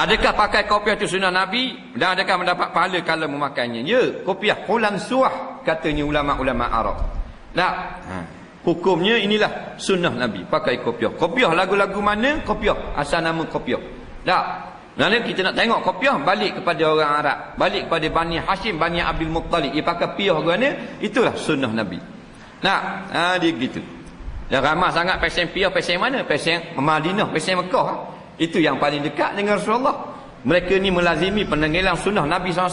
Adakah pakai kopiah itu sunnah Nabi dan adakah mendapat pahala kalau memakannya? Ya, kopiah qulan suah katanya ulama-ulama Arab. Tak. Ha. Hukumnya inilah sunnah Nabi pakai kopiah. Kopiah lagu-lagu mana? Kopiah. Asal nama kopiah. Tak. Nanti kita nak tengok kopiah balik kepada orang Arab, balik kepada Bani Hashim, Bani Abdul Muttalib. Dia pakai piah ke mana? Itulah sunnah Nabi. Nak, ha, dia gitu. Dan ramah sangat pesen piah, pesen mana? Pesen Madinah, pesen Mekah. Itu yang paling dekat dengan Rasulullah. Mereka ni melazimi penenggelam sunnah Nabi SAW.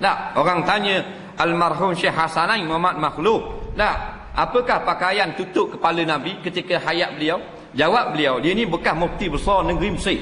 Tak, orang tanya almarhum Syekh Hasanain Muhammad Makhluk. Tak, apakah pakaian tutup kepala Nabi ketika hayat beliau? Jawab beliau, dia ni bekas mufti besar negeri Mesir.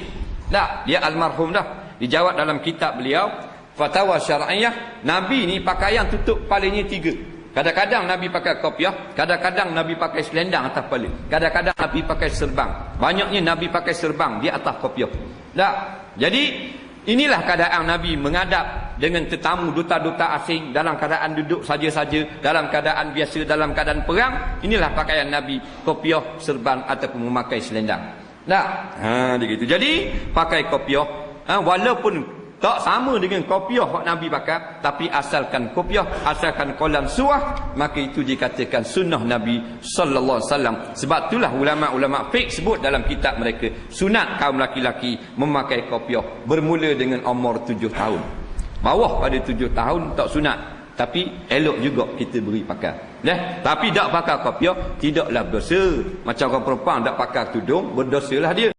Tak, dia almarhum dah. Dijawab dalam kitab beliau, Fatwa Syar'iyah, Nabi ni pakaian tutup kepalanya tiga. Kadang-kadang Nabi pakai kopiah, kadang-kadang Nabi pakai selendang atas kepala. Kadang-kadang Nabi pakai serbang. Banyaknya Nabi pakai serbang di atas kopiah. Tak? Jadi, inilah keadaan Nabi mengadap dengan tetamu duta-duta asing dalam keadaan duduk saja-saja, dalam keadaan biasa, dalam keadaan perang. Inilah pakaian Nabi, kopiah, serbang ataupun memakai selendang. Tak? Ha, begitu. Jadi, pakai kopiah, ha, walaupun tak sama dengan kopiah yang Nabi pakai, tapi asalkan kopiah, asalkan kolam suah, maka itu dikatakan sunnah Nabi sallallahu alaihi wasallam. Sebab itulah ulama-ulama fiqh sebut dalam kitab mereka, sunat kaum laki-laki memakai kopiah bermula dengan umur tujuh tahun. Bawah pada tujuh tahun tak sunat, tapi elok juga kita beri pakai. Nah, tapi tak pakai kopiah tidaklah berdosa. Macam orang perempuan tak pakai tudung, berdosalah dia.